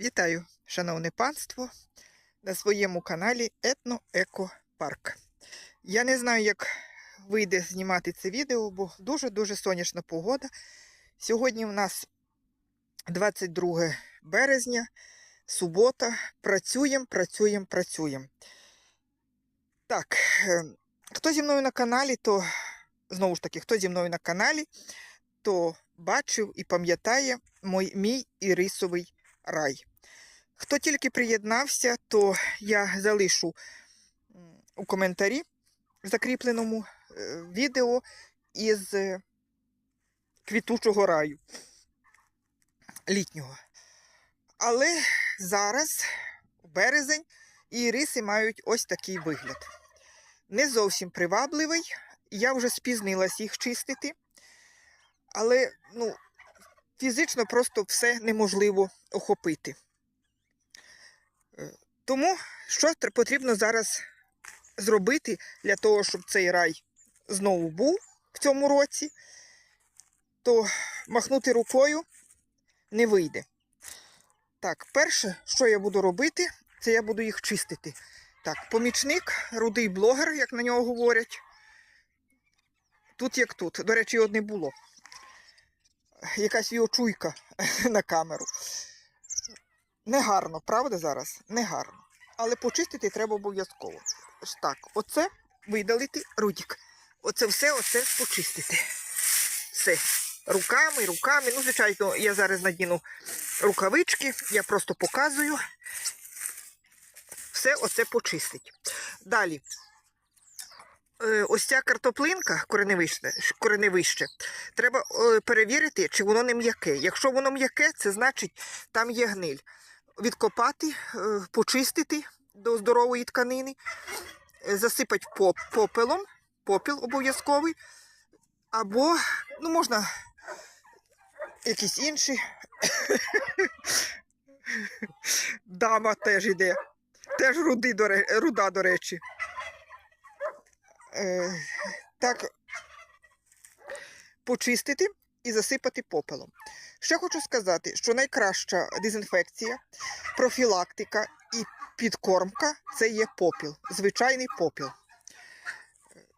Вітаю, шановне панство, на своєму каналі Етно-Еко-Парк. Я не знаю, як вийде знімати це відео, бо дуже-дуже сонячна погода. Сьогодні в нас 22 березня, субота. Працюємо, працюємо, працюємо. Так, е, хто зі мною на каналі, то знову ж таки, хто зі мною на каналі, то бачив і пам'ятає мой, мій ірисовий рай. Хто тільки приєднався, то я залишу у коментарі в закріпленому е, відео із е, квітучого раю літнього. Але зараз, березень, і іриси мають ось такий вигляд. Не зовсім привабливий. Я вже спізнилась їх чистити, але ну, фізично просто все неможливо охопити. Тому що потрібно зараз зробити для того, щоб цей рай знову був в цьому році, то махнути рукою не вийде. Так, перше, що я буду робити, це я буду їх чистити. Так, помічник, рудий блогер, як на нього говорять. Тут як тут. До речі, його не було. Якась його чуйка на камеру. Негарно, правда, зараз? Негарно. Але почистити треба обов'язково. Так, оце видалити рудік. Оце все, оце почистити. Все. Руками, руками. Ну, звичайно, я зараз надіну рукавички, я просто показую. Все оце почистить. Далі. Е, Ось ця картоплинка кореневище, кореневище, треба е, перевірити, чи воно не м'яке. Якщо воно м'яке, це значить там є гниль. Відкопати, е, почистити до здорової тканини, е, засипати попелом, попіл обов'язковий, або ну, можна якісь інші. Дама теж іде. Теж руди, до, руда, до речі. Е, так, почистити і засипати попелом. Ще хочу сказати, що найкраща дезінфекція, профілактика і підкормка це є попіл, звичайний попіл.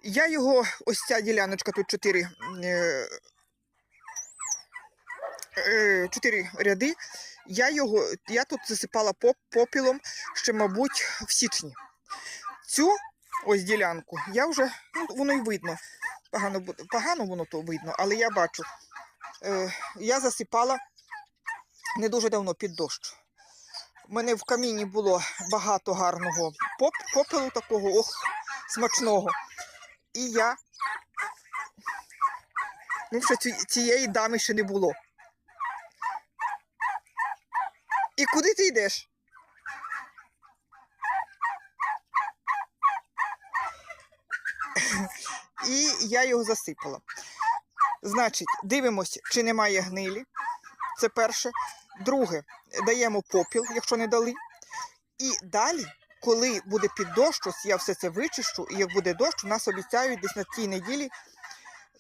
Я його, ось ця діляночка, тут чотири, е, е, чотири ряди. Я його, я тут засипала поп, попілом ще, мабуть, в січні. Цю ось ділянку я вже, ну, воно й видно. Погано, погано воно то видно, але я бачу. Е, я засипала не дуже давно під дощ. У мене в каміні було багато гарного поп, попелу такого, ох, смачного. І я. Ну, що цієї дами ще не було. І куди ти йдеш? І я його засипала. Значить, дивимося, чи немає гнилі. Це перше. Друге, даємо попіл, якщо не дали. І далі, коли буде під дощ, я все це вичищу, і як буде дощ, у нас обіцяють десь на цій неділі,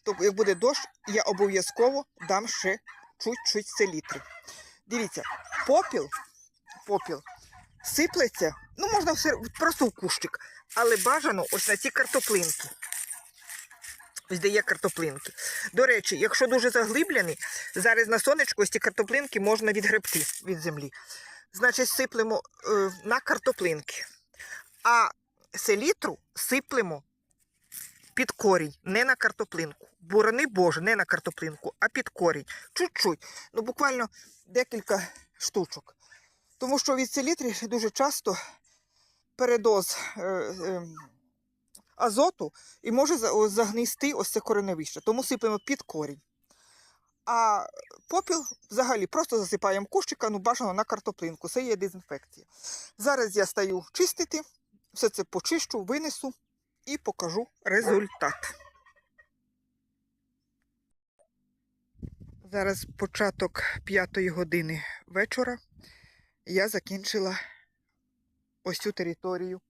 то як буде дощ, я обов'язково дам ще чуть-чуть селітри. Дивіться, попіл, попіл сиплеться, ну можна все просто в кущик, але бажано ось на ці картоплинки. Де є картоплинки. До речі, якщо дуже заглибляний, зараз на сонечку ось ці картоплинки можна відгребти від землі. Значить, сиплемо е, на картоплинки. А селітру сиплемо під корінь, не на картоплинку. Борони Боже, не на картоплинку, а під корінь. Чуть-чуть. Ну, буквально декілька штучок. Тому що від селітри дуже часто передоз е, е, азоту і може за- загнисти ось це кореневище. Тому сипемо під корінь. А попіл взагалі просто засипаємо кущика, ну бажано на картоплинку. Це є дезінфекція. Зараз я стаю чистити, все це почищу, винесу і покажу результат. Зараз початок п'ятої години вечора. Я закінчила ось цю територію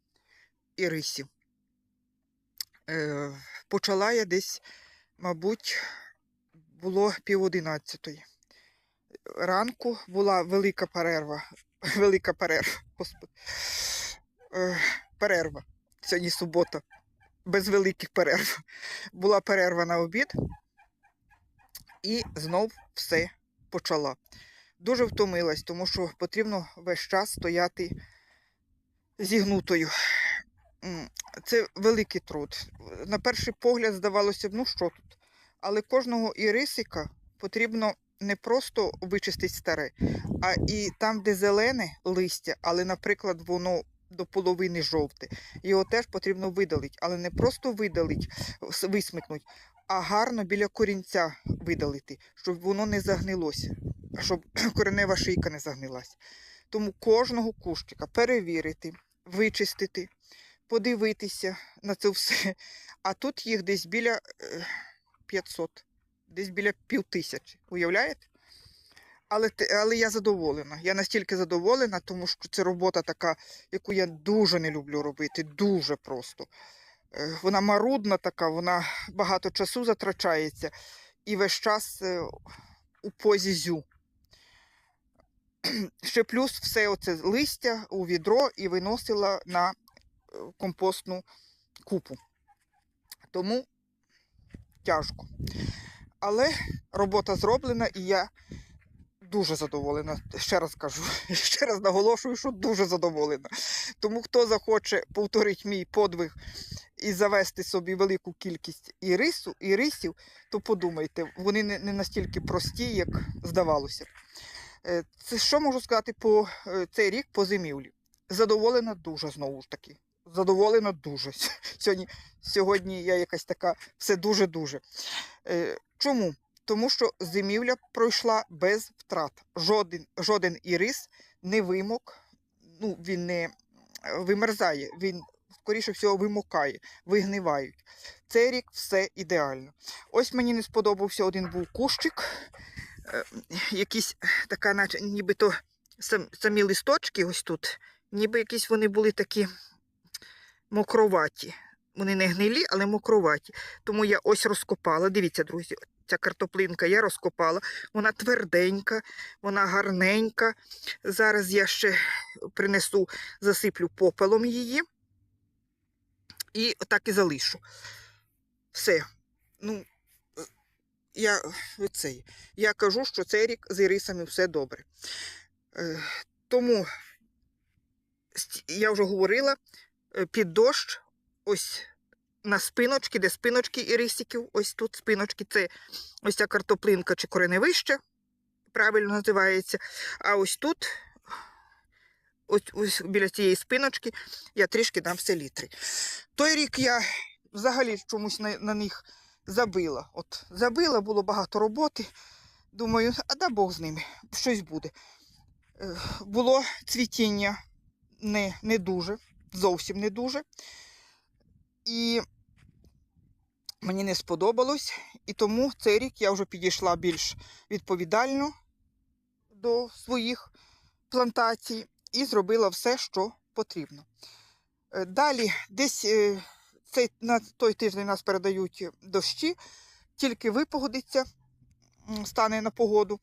ірисів. Е, почала я десь, мабуть, було пів одинадцятої. ранку була велика перерва. Велика перерва. Господи. Е, перерва. Сьогодні субота. Без великих перерв. Була перерва на обід. І знов все почала. Дуже втомилась, тому що потрібно весь час стояти зігнутою. Це великий труд. На перший погляд здавалося б, ну що тут. Але кожного ірисика потрібно не просто вичистити старе, а і там, де зелене листя, але, наприклад, воно до половини жовте. Його теж потрібно видалити, але не просто видалити, висмикнути, а гарно біля корінця видалити, щоб воно не загнилося, щоб коренева шийка не загнилась. Тому кожного кущика перевірити, вичистити, подивитися на це все. А тут їх десь біля е, 500, десь біля пів тисячі. Уявляєте? Але, але я задоволена. Я настільки задоволена, тому що це робота така, яку я дуже не люблю робити. Дуже просто. Е, Вона марудна така, вона багато часу затрачається і весь час е, у позі зю. Ще плюс все оце листя у відро і виносила на е, компостну купу. Тому тяжко. Але робота зроблена, і я дуже задоволена. Ще раз кажу, ще раз наголошую, що дуже задоволена. Тому хто захоче повторити мій подвиг і завести собі велику кількість ірису, ірисів, то подумайте, вони не, не настільки прості, як здавалося. Е, Це що можу сказати по е, цей рік по зимівлі? Задоволена дуже знову ж таки. Задоволена дуже. Сьогодні, сьогодні я якась така все дуже-дуже. Е, Чому? Тому що зимівля пройшла без втрат. Жоден, жоден ірис не вимок, ну, він не е, вимерзає, він, скоріше всього, вимокає, вигнивають. Цей рік все ідеально. Ось мені не сподобався один був кущик, е, якісь така, наче нібито сам, самі листочки ось тут, ніби якісь вони були такі мокроваті. Вони не гнилі, але мокроваті. Тому я ось розкопала. Дивіться, друзі, ця картоплинка я розкопала. Вона тверденька, вона гарненька. Зараз я ще принесу, засиплю попелом її. І так і залишу. Все. Ну, я, цей, я кажу, що цей рік з ірисами все добре. Е, Тому я вже говорила, під дощ, ось на спиночки, де спиночки ірисиків, ось тут спиночки, це ось ця картоплинка чи кореневище, правильно називається. А ось тут, ось, ось біля цієї спиночки, я трішки дам селітри. Той рік я взагалі чомусь на, на них забила. От забила, було багато роботи. Думаю, а да Бог з ними, щось буде. Е, Було цвітіння не, не дуже, зовсім не дуже. І мені не сподобалось. І тому цей рік я вже підійшла більш відповідально до своїх плантацій і зробила все, що потрібно. Е, Далі, десь е, цей, на той тиждень нас передають дощі, тільки випогодиться, стане на погоду,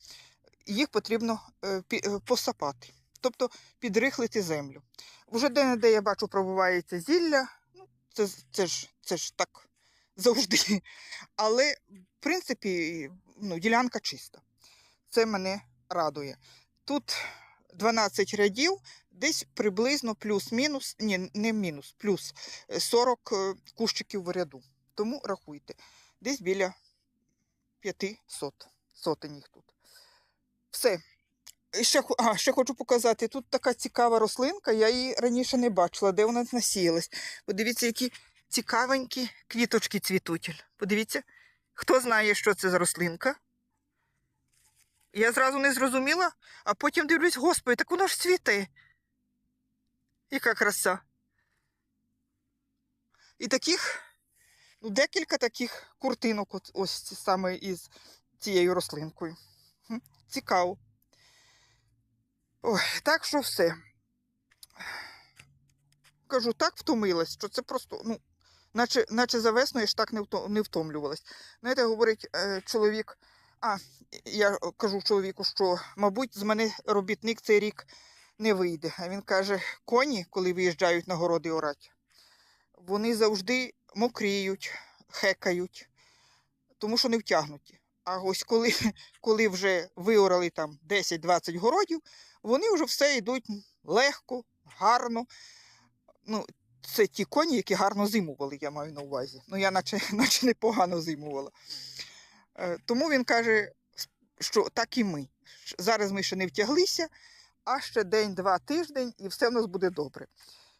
їх потрібно е, посапати, тобто підрихлити землю. Вже де-не-де я бачу, пробувається зілля, ну, це, це, ж, це ж так завжди. Але, в принципі, ну, ділянка чиста. Це мене радує. Тут 12 рядів, десь приблизно плюс-мінус, ні, не мінус, плюс е, 40 е, кущиків в ряду. Тому рахуйте, десь біля 500 сотень їх тут. Все. Ще, а, ще хочу показати, тут така цікава рослинка, я її раніше не бачила, де вона насіялась. Подивіться, які цікавенькі квіточки цвітуть. Подивіться, хто знає, що це за рослинка. Я зразу не зрозуміла, а потім дивлюсь, господи, так воно ж цвіте. Яка краса. І таких, ну, декілька таких куртинок, ось саме із цією рослинкою. Цікаво. Ой, так що все. Кажу, так втомилась, що це просто, ну, наче, наче за весною ж так не, втомлювалась. Знаєте, говорить е, чоловік, А, я кажу чоловіку, що, мабуть, з мене робітник цей рік не вийде. А він каже: коні, коли виїжджають на городи орать, вони завжди мокріють, хекають, тому що не втягнуті. А ось коли, коли вже виорали там 10-20 городів, вони вже все йдуть легко, гарно. Ну, це ті коні, які гарно зимували, я маю на увазі. Ну, я наче, наче непогано зимувала. Е, Тому він каже, що так і ми. Зараз ми ще не втяглися, а ще день-два тиждень, і все в нас буде добре.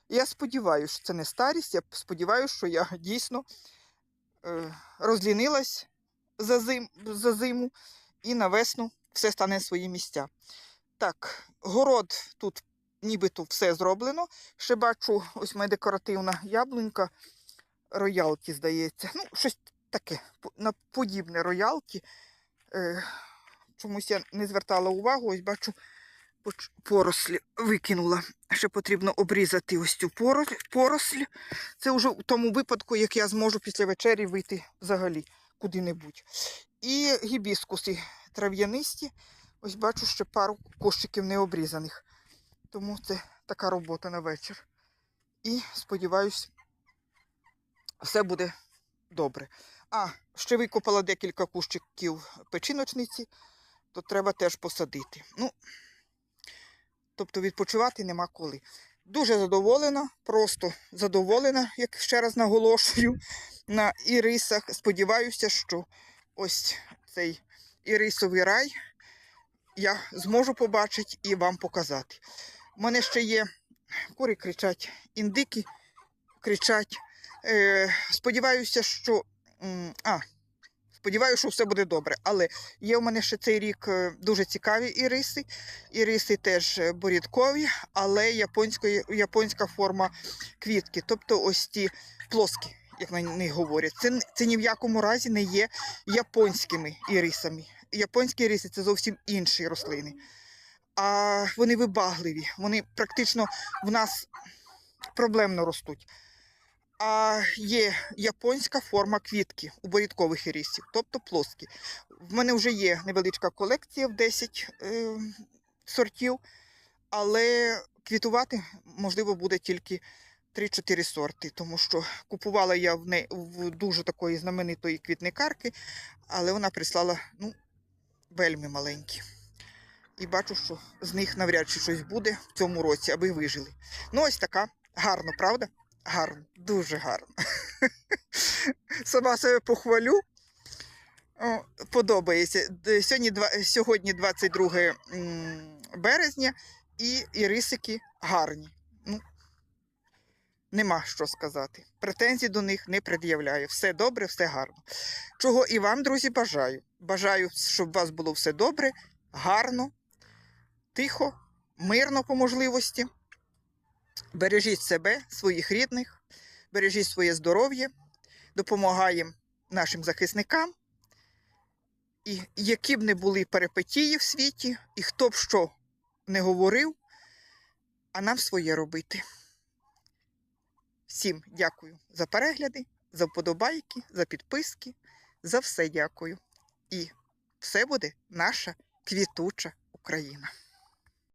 Я сподіваюся, що це не старість. Я сподіваюся, що я дійсно е, розлінилась за, зим, за зиму, і на весну все стане на свої місця. Так, город тут нібито все зроблено. Ще бачу, ось моя декоративна яблунька, роялті, здається. Ну, щось таке, подібне роялті. Е, чомусь я не звертала увагу, ось бачу, поросль викинула. Ще потрібно обрізати ось цю поросль. Це вже в тому випадку, як я зможу після вечері вийти взагалі куди-небудь. І гібіскуси трав'янисті. Ось бачу ще пару кущиків необрізаних. Тому це така робота на вечір. І сподіваюсь, все буде добре. А, ще викопала декілька кущиків печіночниці, то треба теж посадити. Ну, тобто відпочивати нема коли. Дуже задоволена, просто задоволена, як ще раз наголошую, на ірисах. Сподіваюся, що ось цей ірисовий рай я зможу побачити і вам показати. У мене ще є кури кричать, індики кричать. Е, сподіваюся, що. А, сподіваюся, що все буде добре. Але є у мене ще цей рік е, дуже цікаві іриси. Іриси теж е, борідкові, але японської, японська форма квітки. Тобто ось ті плоскі, як на них говорять. Це, це ні в якому разі не є японськими ірисами. Японські іриси це зовсім інші рослини. А вони вибагливі, вони практично в нас проблемно ростуть. А є японська форма квітки у борідкових ірисів, тобто плоскі. В мене вже є невеличка колекція в 10 е, сортів, але квітувати можливо буде тільки 3-4 сорти, тому що купувала я в, не, в дуже такої знаменитої квітникарки, але вона прислала ну, вельми маленькі. І бачу, що з них навряд чи щось буде в цьому році, аби вижили. Ну, ось така. Гарно, правда? Гарно, дуже гарно. Сама себе похвалю. Подобається. Сьогодні, сьогодні 22 березня, і ірисики гарні. Нема що сказати. Претензій до них не пред'являю. Все добре, все гарно. Чого і вам, друзі, бажаю. Бажаю, щоб у вас було все добре, гарно, тихо, мирно по можливості. Бережіть себе, своїх рідних, бережіть своє здоров'я, допомагаємо нашим захисникам. І які б не були перипетії в світі, і хто б що не говорив, а нам своє робити. Всім дякую за перегляди, за вподобайки, за підписки, за все дякую. І все буде наша квітуча Україна.